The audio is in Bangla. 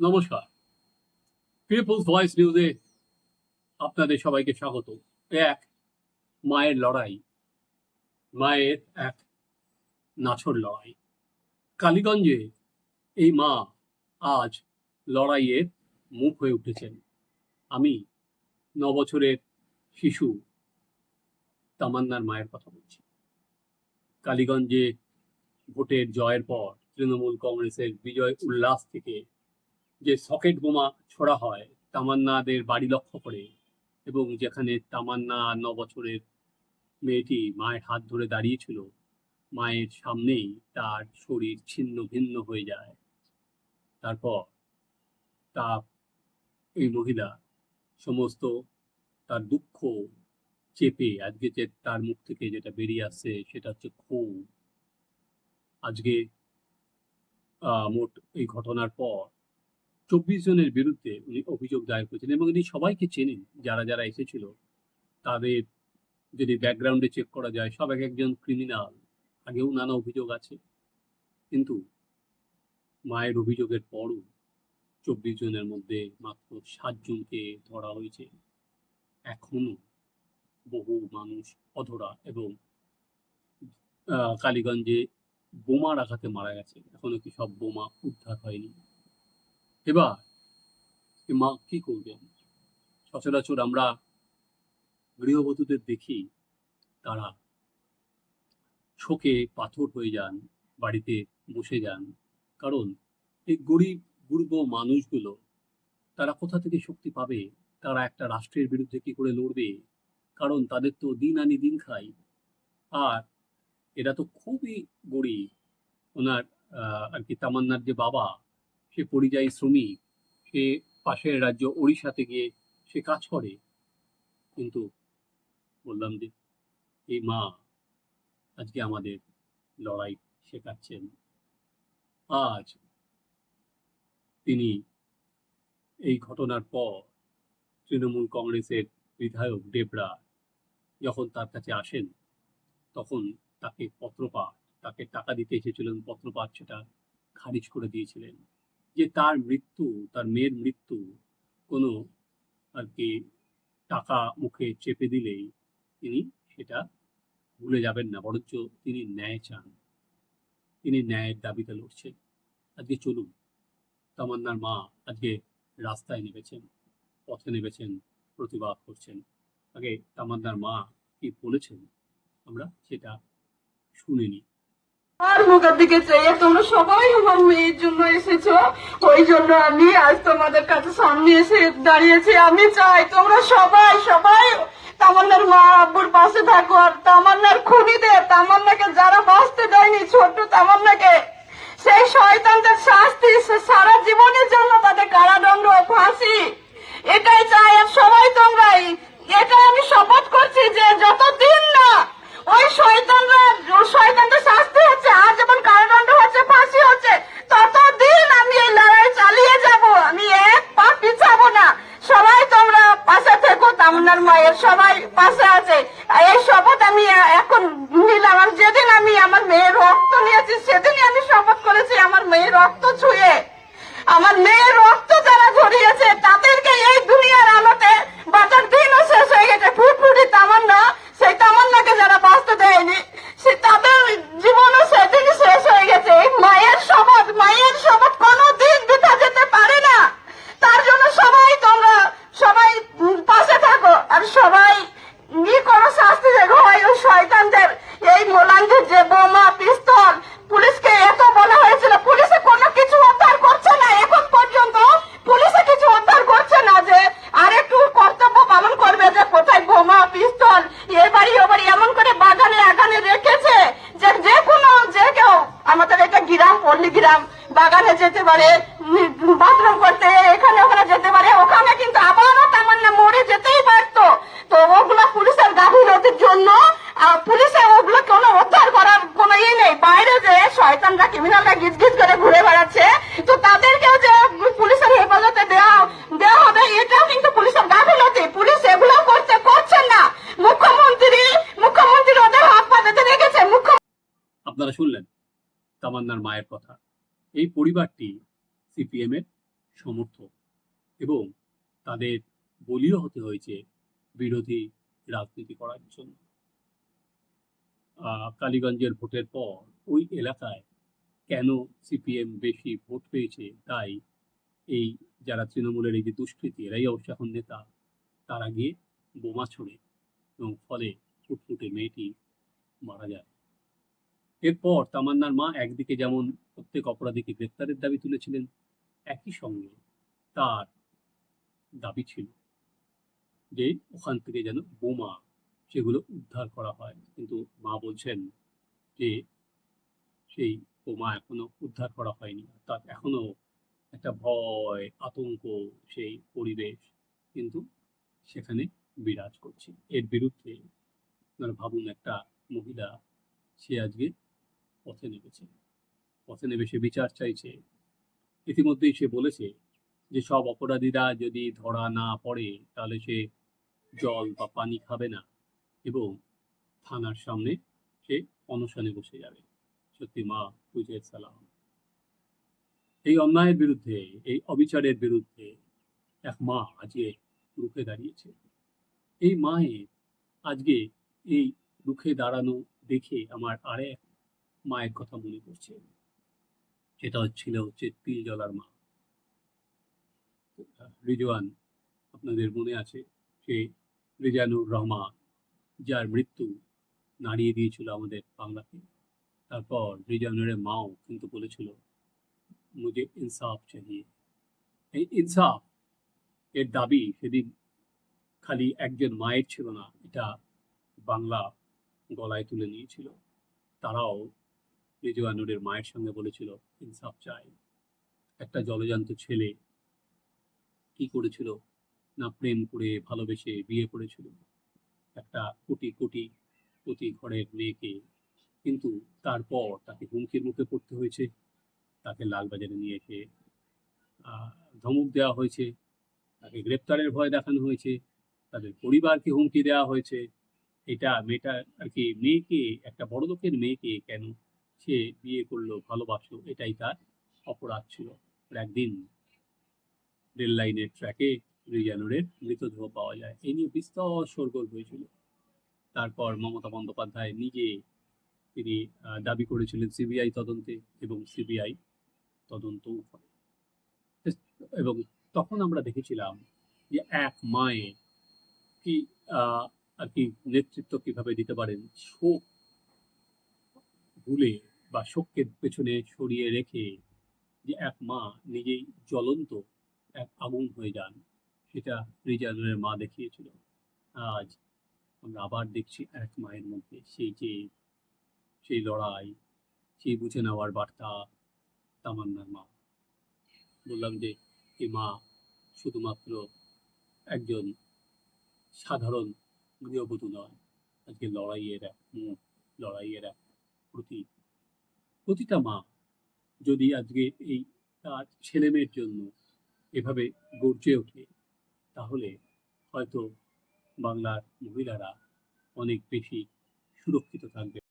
নমস্কার। পিপলস ভয়েস নিউজে আপনাদের সবাইকে স্বাগত। এক, মায়ের লড়াই। মায়ের এক নাছর লড়াই। কালীগঞ্জে এই মা আজ লড়াইয়ের মুখ হয়ে উঠেছেন। আমি ন বছরের শিশু তামান্নার মায়ের কথা বলছি। কালীগঞ্জে ভোটের জয়ের পর তৃণমূল কংগ্রেসের বিজয় উল্লাস থেকে যে সকেট বোমা ছোড়া হয় তামান্নাদের বাড়ি লক্ষ্য করে এবং যেখানে তামান্না ন বছরের মেয়েটি মায়ের হাত ধরে দাঁড়িয়েছিল, মায়ের সামনেই তার শরীর ছিন্ন ভিন্ন হয়ে যায়। তারপর তা এই মহিলা সমস্ত তার দুঃখ চেপে আজকে যে তার মুখ থেকে যেটা বেরিয়ে আসছে সেটা হচ্ছে ক্ষোভ। আজকে মোট এই ঘটনার পর চব্বিশ জনের বিরুদ্ধে উনি অভিযোগ দায়ের করেছেন এবং ইনি সবাইকে চেনেন, যারা যারা এসেছিল। তাদের যদি ব্যাকগ্রাউন্ডে চেক করা যায়, সব এক একজন ক্রিমিনাল আগেও নানা অভিযোগ আছে। কিন্তু মায়ের অভিযোগের পরও চব্বিশ জনের মধ্যে মাত্র সাতজনকে ধরা হয়েছে। এখনও বহু মানুষ অধরা এবং কালীগঞ্জে বোমার আঘাতে মারা গেছে। এখনও কি সব বোমা উদ্ধার হয়নি? এবার মা কি করবেন? সচরাচর আমরা গৃহবধূদের দেখি, তারা শোকে পাথর হয়ে যান, বাড়িতে বসে যান। কারণ এই গরিব গুরব মানুষগুলো, তারা কোথা থেকে শক্তি পাবে? তারা একটা রাষ্ট্রের বিরুদ্ধে কি করে লড়বে? কারণ তাদের তো দিন আনি দিন খাই আর এরা তো খুবই গরিব। ওনার আর কি তামান্নার যে বাবা সে পরিযায়ী শ্রমিক, সে পাশের রাজ্য ওড়িশাতে গিয়ে সে কাজ করে। কিন্তু বললাম যে, এই মা, আজকে আমাদের লড়াই শেখাচ্ছেন। আজ তিনি এই ঘটনার পর তৃণমূল কংগ্রেসের বিধায়ক দেবরা যখন তার কাছে আসেন, তখন তাকে পত্রপাঠ, তাকে টাকা দিতে এসেছিলেন পত্রপাঠ, সেটা খারিজ করে দিয়েছিলেন। যে তার মৃত্যু, তার মেয়ের মৃত্যু, কোনো আর কি টাকা মুখে চেপে দিলেই তিনি সেটা ভুলে যাবেন না, বরঞ্চ তিনি ন্যায় চান। তিনি ন্যায়ের দাবিতে লড়ছেন। আজকে চলুন, তামান্নার মা আজকে রাস্তায় নেমেছেন, পথে নেমেছেন, প্রতিবাদ করছেন। আগে তামান্নার মা কি বলেছেন, আমরা সেটা শুনে নিই। আর মুখের দিকে চেয়ে তোমরা সবাই আমার মেয়ের জন্য এসেছ। ওই জন্য আমি আজ তোমাদের কাছে সামনে এসে দাঁড়িয়েছি। আমি চাই তোমরা সবাই সবাই তামান্নার মা আব্বুর পাশে থাকো আর তামান্নার খুনিদের, তামান্নাকে যারা বাঁচতে দেয়নি ছোট্ট তামান্নাকে, সেই শয়তানদের শাস্তি সারা জীবনের জন্য তাদের কারাদণ্ড ফাঁসি। এটাই চাই আর সবাই তোমরাই। এটাই আমি শপথ করছি যে যতদিন না ওই শয়তানরা, শয়তানদের শাস্তি হচ্ছে আর যেমন কারাদণ্ড হচ্ছে ফাঁসি হচ্ছে ততদিন আমি এই লড়াই চালিয়ে যাব আমি এক পা পিছাবো না সবাই তোমরা পাশে থেকো তামনার মায়ের সবাই পাশে আছে আর এই শপথ আমি এখন নিলাম আর যেদিন আমি আমার মেয়ের রক্ত নিয়েছি সেদিনই আমি শপথ করেছি আমার মেয়ের রক্ত ছুঁয়ে আমার মেয়ের রক্ত যারা ঝরিয়েছে তাদেরকে এই দুনিয়ার আলোতে বাঁচার দিনও শেষ হয়ে গেছে ফুটফুটি তামান্না সেই তামান্নাকে যারা বাঁচতে দেয়নি সে তাদের জীবনও সেদিনই শেষ হয়ে গেছে এই মায়ের শপথ মায়ের শপথ কোনো দিন বৃথা যেতে পারে না তার জন্য সবাই তোমরা সবাই উম, পাশে থাকো আর সবাই ই কোনো শাস্তি দেখো হয় ওই শয়তানদের এই মোলানদের যে বোমা পিস্তল পুলিশকে এত বলা হয়েছিল পুলিশে কোনো কিছু উদ্ধার করছে না এখন পর্যন্ত পুলিশে কিছু উদ্ধার করছে না যে আর একটু কর্তব্য পালন করবে যে কোথায় বোমা পিস্তল এ বাড়ি ও বাড়ি এমন করে বাগানে আগানে রেখেছে যে যে কোনো যে কেউ আমাদের এটা গ্রাম পল্লী গ্রাম বাগানে যেতে পারে, বাথরুম করতে এখানে ওখানে যেতে পারে, ওখানে কিন্তু আবারও তামান্না মরে যেতেই পারতো। তো ওগুলো পুলিশের গাফিলতির জন্য পুলিশে ওগুলো কোনো উদ্ধার করার কোনো ইয়ে নেই। বাইরে যে শয়তানরা ক্রিমিনালরা গিজ করে ঘুরে বেড়াচ্ছে, তো তাদেরকেও যে পুলিশের হেফাজতে দেওয়া দেওয়া হবে, এটাও কিন্তু পুলিশের গাফিলতি। পুলিশ এগুলো করতে করছেন না। মুখ্যমন্ত্রী মুখ্যমন্ত্রী ওদের হাত পা বেঁধে রেখেছে। মুখ্য আপনারা শুনলেন তামান্নার মায়ের কথা। এই পরিবারটি সিপিএম এর সমর্থক এবং তাদের বলিও হতে হয়েছে বিরোধী রাজনীতি করার জন্য। কালীগঞ্জের ভোটের পর ওই এলাকায় কেন সিপিএম বেশি ভোট পেয়েছে তাই এই যারা তৃণমূলের এই যে দুষ্কৃতি, এরাই অবশ্য এখন নেতা, তারা গিয়ে বোমা ছোড়ে এবং ফলে ফুটফুটে মেয়েটি মারা যায়। এরপর তামান্নার মা একদিকে যেমন প্রত্যেক অপরাধীকে গ্রেপ্তারের দাবি তুলেছিলেন, একই সঙ্গে তার দাবি ছিল যে ওখান থেকে যেন বোমা সেগুলো উদ্ধার করা হয়। কিন্তু মা বলছেন যে সেই বোমা এখনও উদ্ধার করা হয়নি। অর্থাৎ এখনও একটা ভয়, আতঙ্ক সেই পরিবেশ কিন্তু সেখানে বিরাজ করছে। এর বিরুদ্ধে আপনারা ভাবুন, একটা মহিলা সে আজকে পথে নেমেছে। পথে নেমে সে বিচার চাইছে। ইতিমধ্যেই সে বলেছে যে, সব অপরাধীরা যদি ধরা না পড়ে, তাহলে সে জল বা পানি খাবে না এবং থানার সামনে সে অনশনে বসে যাবে। সত্যি মা তুজের সালাম। এই অন্যায়ের বিরুদ্ধে, এই অবিচারের বিরুদ্ধে এক মা আজকে রুখে দাঁড়িয়েছে। এই মায়ের আজকে এই রুখে দাঁড়ানো দেখে আমার আরেক মায়ের কথা মনে পড়ছে। সেটা হচ্ছিল হচ্ছে তিল জলার মা রিজওয়ান আপনাদের মনে আছে? সে রিজানুর রহমান, যার মৃত্যু নাড়িয়ে দিয়েছিল আমাদের বাংলাকে। তারপর রিজানুরের মাও কিন্তু বলেছিল, মুঝে ইনসাফ চাহিয়ে। এই ইনসাফ এর দাবি সেদিন খালি একজন মায়ের ছিল না, এটা বাংলা গলায় তুলে নিয়েছিল। তারাও রিজওয়ানুরের মায়ের সঙ্গে বলেছিল, ইনসাফ চাই। একটা জলজান্ত ছেলে কি করেছিল? না প্রেম করে ভালোবেসে বিয়ে করেছিল? একটা কোটি কোটি প্রতি ঘরের মেয়েকে। কিন্তু তারপর তাকে হুমকির মুখে পড়তে হয়েছে। তাকে লালবাজারে নিয়ে এসে ধমক দেওয়া হয়েছে। তাকে গ্রেপ্তারের ভয় দেখানো হয়েছে। তাদের পরিবারকে হুমকি দেওয়া হয়েছে। এটা মেয়েটা আর কি মেয়েকে, একটা বড় লোকের মেয়েকে কেন সে বিয়ে করল, ভালোবাসলো, এটাই তার অপরাধ ছিল। একদিন রেল লাইনের ট্র্যাকে রিজানুরের মৃতদেহ পাওয়া যায়। এই নিয়ে বিস্তর শোরগোল হয়েছিল। তারপর মমতা বন্দ্যোপাধ্যায় নিজে তিনি দাবি করেছিলেন সিবিআই তদন্তে এবং সিবিআই তদন্তও করে। এবং তখন আমরা দেখেছিলাম যে এক মায়ে কি আর কি নেতৃত্ব কীভাবে দিতে পারেন, শোক ভুলে বা শোককে পেছনে সরিয়ে রেখে যে এক মা নিজেই জ্বলন্ত এক আগুন হয়ে যান, সেটা রিজার্ভের মা দেখিয়েছিল। আজ আমরা আবার দেখছি এক মায়ের মধ্যে সেই যে, সেই লড়াই, সেই বুঝে নেওয়ার বার্তা তামান্নার মা। বললাম যে এই মা শুধুমাত্র একজন সাধারণ গৃহবধূ নয়, আজকে লড়াইয়ের এক লড়াইয়ের এক প্রতীক প্রতিটা মা যদি আজকে এই তার ছেলেমেয়ের জন্য এভাবে গর্জে ওঠে, তাহলে হয়তো বাংলার মহিলারা অনেক বেশি সুরক্ষিত থাকবে।